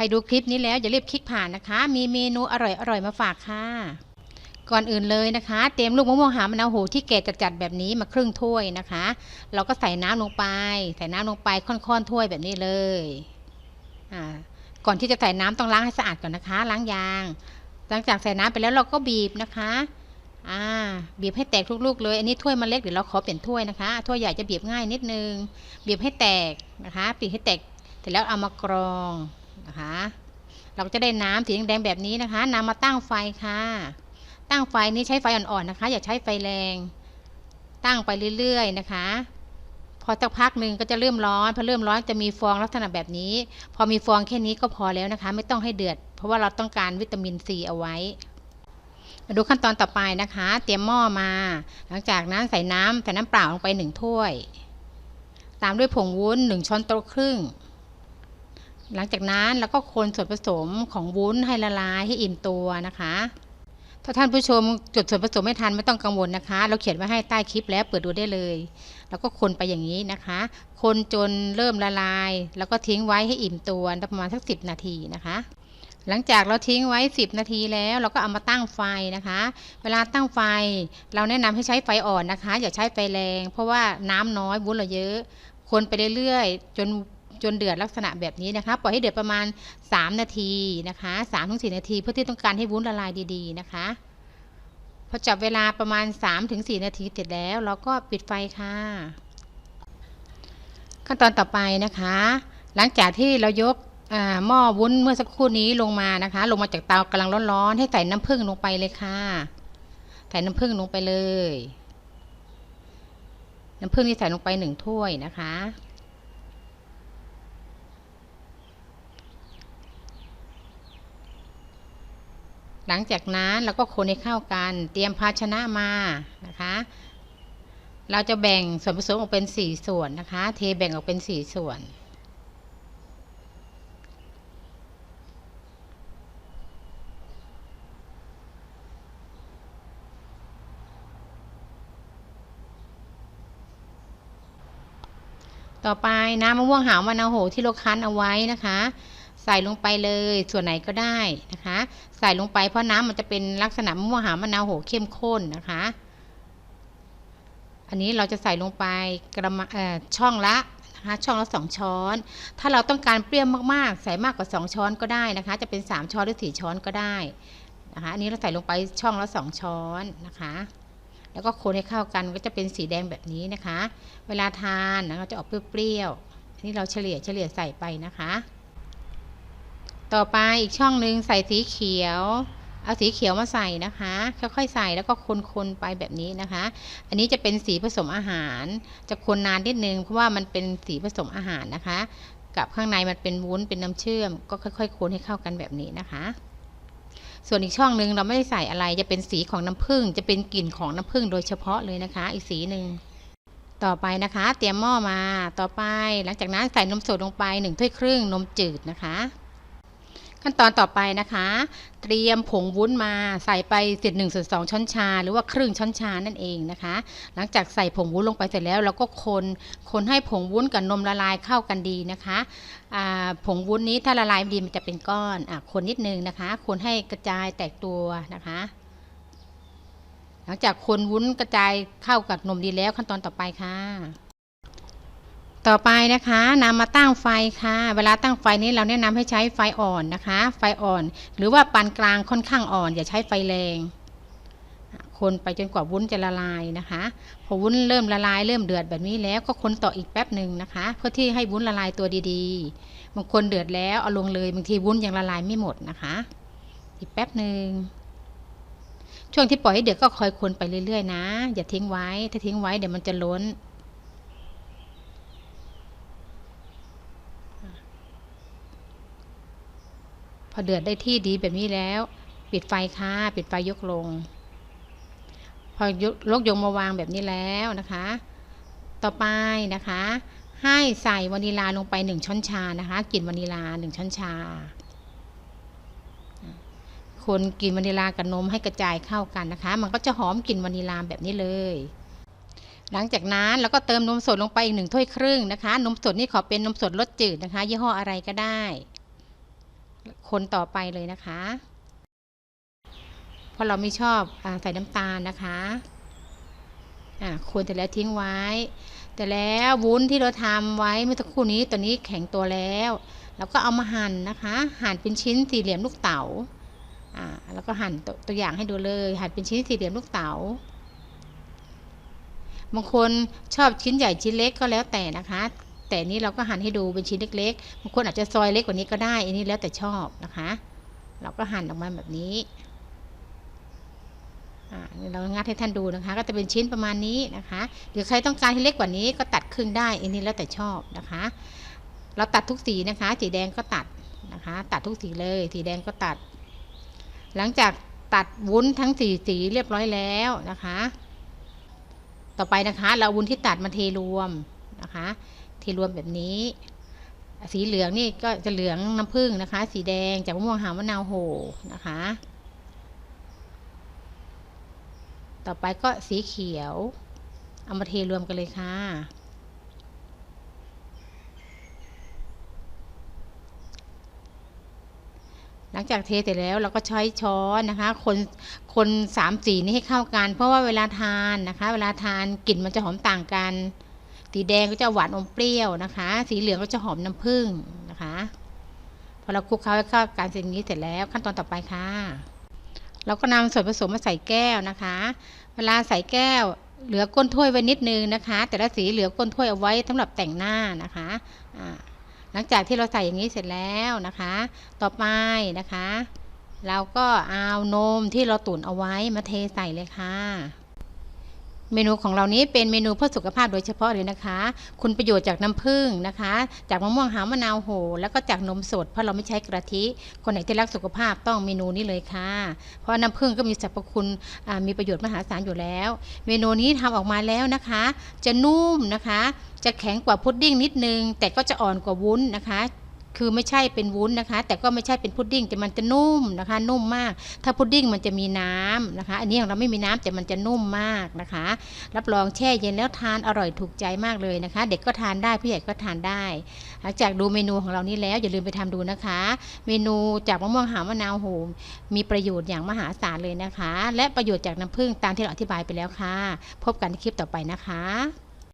รดูคลิปนี้แล้วอย่ารีบคลิกผ่านนะคะ มีเมนูอร่อยๆมาฝากค่ะ ก่อนอื่นเลยนะคะ เตรียมลูกมะม่วงหามะนาวโหที่แก่จัดๆแบบนี้มาครึ่งถ้วยนะคะ เราก็ใส่น้ำลงไป ใส่น้ำลงไปค่อนๆถ้วยแบบนี้เลยอ่าก่อนที่จะใส่น้ำต้องล้างให้สะอาดก่อนนะคะ ล้างยาง หลังจากใส่น้ำไปแล้วเราก็บีบนะคะอ่าบีบให้แตกทุกลูกเลยอันนี้ถ้วยมันเล็กเดี๋ยวเราขอเปลี่ยนถ้วยนะคะถ้วยใหญ่จะบีบง่ายนิดนึง บีบให้แตกนะคะบีบให้แตกเสร็จแล้วเอามากรอง นะคะ เราจะได้น้ำสีแดงๆแบบนี้นะคะนำมาตั้งไฟค่ะ ตั้งไฟนี้ใช้ไฟอ่อนๆนะคะ อย่าใช้ไฟแรง ตั้งไปเรื่อยๆนะคะ พอสักพักหนึ่งก็จะเริ่มร้อน พอเริ่มร้อนจะมีฟองลักษณะแบบนี้ พอมีฟองแค่นี้ก็พอแล้วนะคะ ไม่ต้องให้เดือด เพราะว่าเราต้องการวิตามินซีเอาไว้ดูขั้นตอนต่อไปนะคะ เตรียมหม้อมา หลังจากนั้นใส่น้ำใส่น้ำเปล่าลงไปหนึ่งถ้วย ตามด้วยผงวุ้นหนึ่งช้อนโต๊ะครึ่ง หลังจากนั้นเราก็คนส่วนผสมของวุ้นให้ละลายให้อิ่มตัวนะคะ ถ้าท่านผู้ชมจดส่วนผสมไม่ทันไม่ต้องกังวลนะคะ เราเขียนไว้ให้ใต้คลิปแล้วเปิดดูได้เลย แล้วก็คนไปอย่างนี้นะคะ คนจนเริ่มละลาย แล้วก็ทิ้งไว้ให้อิ่มตัวประมาณสักสินาทีนะคะหลังจากเราทิ้งไว้ 10 นาทีแล้วเราก็เอามาตั้งไฟนะคะ เวลาตั้งไฟ เราแนะนำให้ใช้ไฟอ่อนนะคะ อย่าใช้ไฟแรง เพราะว่าน้ำน้อยวุ้นเราเยอะ คนไปเรื่อยๆ จน จนเดือดลักษณะแบบนี้นะคะ ปล่อยให้เดือดประมาณ 3 นาทีนะคะ3-4นาที เพื่อที่ต้องการให้วุ้นละลายดีๆนะคะ พอจับเวลาประมาณ 3-4 นาทีเสร็จแล้วเราก็ปิดไฟค่ะ ขั้นตอนต่อไปนะคะ หลังจากที่เรายกอ่าหม้อวุ้นเมื่อสักครู่นี้ลงมานะคะ ลงมาจากเตากำลังร้อนๆให้ใส่น้ำผึ้งลงไปเลยค่ะ ใส่น้ำผึ้งลงไปเลย น้ำผึ้งที่ใส่ลงไปหนึ่งถ้วยนะคะ หลังจากนั้นเราก็คนให้เข้ากัน เตรียมภาชนะมานะคะ เราจะแบ่งส่วนผสมออกเป็นสี่ส่วนนะคะ เทแบ่งออกเป็นสี่ส่วน ต่อไปน้ำมะม่วงหาวมะนาวโหที่เราคั้นเอาไว้นะคะ ใส่ลงไปเลยส่วนไหนก็ได้นะคะ ใส่ลงไปเพราะน้ำมันจะเป็นลักษณะมะม่วงหามะนาวโหเข้มข้นนะคะ อันนี้เราจะใส่ลงไปกระมาเอ่อช่องละนะคะช่องละสองช้อน ถ้าเราต้องการเปรี้ยวมากๆ ใส่มากกว่า 2 ช้อนก็ได้นะคะ จะเป็น 3 ช้อนหรือ4ช้อนก็ได้นะคะอันนี้เราใส่ลงไปช่องละ2ช้อนนะคะแล้วก็คนให้เข้ากันก็จะเป็นสีแดงแบบนี้นะคะ เวลาทานนะก็จะออกเปรี้ยวๆนนี้เราเฉลี่ยเฉลี่ยใส่ไปนะคะ ต่อไปอีกช่องหนึ่งใส่สีเขียว เอาสีเขียวมาใส่นะคะ ค่อยๆใส่แล้วก็คนๆไปแบบนี้นะคะ อันนี้จะเป็นสีผสมอาหาร จะคนนานนิดนึงเพราะว่ามันเป็นสีผสมอาหารนะคะ กับข้างในมันเป็นวุ้นเป็นน้ำเชื่อม ก็ค่อย ๆ คนให้เข้ากันแบบนี้นะคะ ส่วนอีกช่องหนึ่งเราไม่ได้ใส่อะไรจะเป็นสีของน้ำผึ้งจะเป็นกลิ่นของน้ำผึ้งโดยเฉพาะเลยนะคะ อีกสีหนึ่งต่อไปนะคะ เตรียมหม้อมาต่อไป หลังจากนั้นใส่นมสดลงไปหนึ่งถ้วยครึ่งนมจืดนะคะ ขั้นตอนต่อไปนะคะ เตรียมผงวุ้นมาใส่ไปเศษหนึ่งส่วนสองช้อนชา หรือว่าครึ่งช้อนชานั่นเองนะคะ หลังจากใส่ผงวุ้นลงไปเสร็จแล้วเราก็คนคนให้ผงวุ้นกับนมละลายเข้ากันดีนะคะผงวุ้นนี้ถ้าละลายดีมันจะเป็นก้อนอคนนิดนึงนะคะ คนให้กระจายแตกตัวนะคะ หลังจากคนวุ้นกระจายเข้ากับนมดีแล้วขั้นตอนต่อไปค่ะ ต่อไปนะคะนำมาตั้งไฟค่ะ เวลาตั้งไฟนี้เราแนะนำให้ใช้ไฟอ่อนนะคะ ไฟอ่อน หรือว่าปานกลางค่อนข้างอ่อน อย่าใช้ไฟแรง คนไปจนกว่าวุ้นจะละลายนะคะ พอวุ้นเริ่มละลายเริ่มเดือดแบบนี้แล้วก็คนต่ออีกแป๊บหนึ่งนะคะ เพื่อที่ให้วุ้นละลายตัวดีๆบางคนเดือดแล้วเอาลงเลยบางทีวุ้นยังละลายไม่หมดนะคะ อีกแป๊บหนึ่งช่วงที่ปล่อยให้เดือดก็คอยคนไปเรื่อยๆนะ อย่าทิ้งไว้ถ้าทิ้งไว้เดี๋ยวมันจะล้น พอเดือดได้ที่ดีแบบนี้แล้ว ปิดไฟค่ะปิดไฟยกลง พอยกลกยงมาวางแบบนี้แล้วนะคะ ต่อไปนะคะ ให้ใส่วานิลาลงไปหนึ่งช้อนชานะคะกลิ่นวานิลาหนึ่งช้อนชาคนกลิ่นวานิลากับนมให้กระจายเข้ากันนะคะ มันก็จะหอมกลิ่นวานิลาแบบนี้เลย หลังจากนั้นเราก็เติมนมสดลงไปอีกหนึ่งถ้วยครึ่งนะคะ นมสดนี่ขอเป็นนมสดรสจืดนะคะ ยี่ห้ออะไรก็ได้ คนต่อไปเลยนะคะ เพราะเราไม่ชอบอใส่น้ำตาลนะคะอ่าควรแต่แล้วทิ้งไว้ แต่แล้ววุ้นที่เราทำไว้เมื่อสักครู่นี้ตัวนี้แข็งตัวแล้วเราก็เอามาหั่นนะคะ หั่นเป็นชิ้นสี่เหลี่ยมลูกเต๋าอ่าแล้วก็หั่นตัวตัวอย่างให้ดูเลย หั่นเป็นชิ้นสี่เหลี่ยมลูกเต๋าบางคนชอบชิ้นใหญ่ชิ้นเล็กก็แล้วแต่นะคะ แต่นี้เราก็หั่นให้ดูเป็นชิ้นเล็กๆบางคนอาจจะซอยเล็กกว่านี้ก็ได้อันนี้แล้วแต่ชอบนะคะ เราก็หั่นออกมาแบบนี้เรางัดให้ท่านดูนะคะ ก็จะเป็นชิ้นประมาณนี้นะคะหรือใครต้องการให้เล็กกว่านี้ก็ตัดครึ่งได้อันนี้แล้วแต่ชอบนะคะ เราตัดทุกสีนะคะ สีแดงก็ตัดนะคะ ตัดทุกสีเลย สีแดงก็ตัด หลังจากตัดวุ้นทั้งสี่สีเรียบร้อยแล้วนะคะ ต่อไปนะคะ เราวุ้นที่ตัดมาเทรวมนะคะ ทรวมแบบนี้ สีเหลืองนี่ก็จะเหลืองน้ำผึ้งนะคะ สีแดงจากมะม่วงหาวมะนาวโหนะคะ ต่อไปก็สีเขียว เอามาเทรวมกันเลยค่ะหลังจากเทเสร็จแล้วเราก็ใช้ช้อนนะคะ คนคนสามสีนี้ให้เข้ากัน เพราะว่าเวลาทานนะคะ เวลาทานกลิ่นมันจะหอมต่างกัน สีแดงก็จะหวานอมเปรี้ยวนะคะ สีเหลืองก็จะหอมน้ำผึ้งนะคะ พอเราคลุกเคล้าให้เข้ากันเสร็จนี้เสร็จแล้วขั้นตอนต่อไปค่ะ เราก็นำส่วนผสมมาใส่แก้วนะคะ เวลาใส่แก้วเหลือก้นถ้วยไว้นิดนึงนะคะ แต่ละสีเหลือก้นถ้วยเอาไว้สำหรับแต่งหน้านะคะหลังจากที่เราใส่อย่างนี้เสร็จแล้วนะคะ ต่อไปนะคะ เราก็เอานมที่เราตุ๋นเอาไว้มาเทใส่เลยค่ะ เมนูของเรานี้เป็นเมนูเพื่อสุขภาพโดยเฉพาะเลยนะคะ คุณประโยชน์จากน้ำผึ้งนะคะ จากมะม่วงหาวมะนาวโห แล้วก็จากนมสด เพราะเราไม่ใช้กะทิ คนไหนที่รักสุขภาพต้องเมนูนี้เลยค่ะ เพราะน้ำผึ้งก็มีสรรพคุณมีประโยชน์มหาศาลอยู่แล้ว เมนูนี้ทำออกมาแล้วนะคะ จะนุ่มนะคะ จะแข็งกว่าพุดดิ้งนิดนึง แต่ก็จะอ่อนกว่าวุ้นนะคะ คือไม่ใช่เป็นวุ้นนะคะ แต่ก็ไม่ใช่เป็นพุดดิ้งแต่มันจะนุ่มนะคะ นุ่มมาก ถ้าพุดดิ้งมันจะมีน้ำนะคะ อันนี้ของเราไม่มีน้ำแต่มันจะนุ่มมากนะคะ รับรองแช่เย็นแล้วทานอร่อยถูกใจมากเลยนะคะ เด็กก็ทานได้ผู้ใหญ่ก็ทานได้ หลังจากดูเมนูของเรานี้แล้วอย่าลืมไปทำดูนะคะ เมนูจากมะม่วงหาวมะนาวโหมมีประโยชน์อย่างมหาศาลเลยนะคะ และประโยชน์จากน้ำผึ้งตามที่เราอธิบายไปแล้วค่ะ พบกันในคลิปต่อไปนะคะ